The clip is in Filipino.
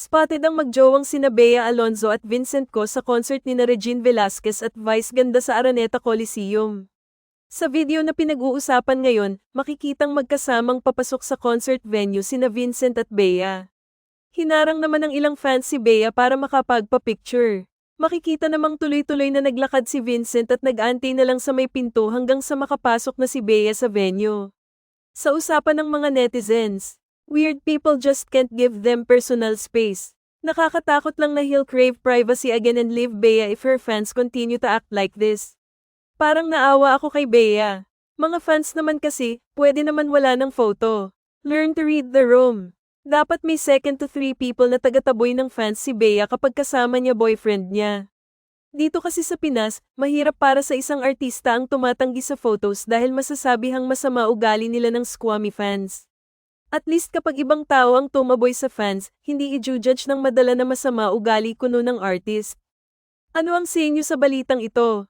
Spotted ang magjowang sina Bea Alonzo at Vincent Co sa concert ni na Regine Velasquez at Vice Ganda sa Araneta Coliseum. Sa video na pinag-uusapan ngayon, makikitang magkasamang papasok sa concert venue sina Vincent at Bea. Hinarang naman ng ilang fans si Bea para makapagpa-picture. Makikita namang tuloy-tuloy na naglakad si Vincent at nag-antay na lang sa may pinto hanggang sa makapasok na si Bea sa venue. Sa usapan ng mga netizens, weird people just can't give them personal space. Nakakatakot lang na he'll crave privacy again and leave Bea if her fans continue to act like this. Parang naawa ako kay Bea. Mga fans naman kasi, pwede naman wala ng photo. Learn to read the room. Dapat may second to three people na tagataboy ng fans si Bea kapag kasama niya boyfriend niya. Dito kasi sa Pinas, mahirap para sa isang artista ang tumatanggi sa photos dahil masasabihang masama ugali nila ng squammy fans. At least kapag ibang tao ang tumaboy sa fans, hindi i-judge ng madala na masama ugali kuno ng artist. Ano ang sa inyo sa balitang ito?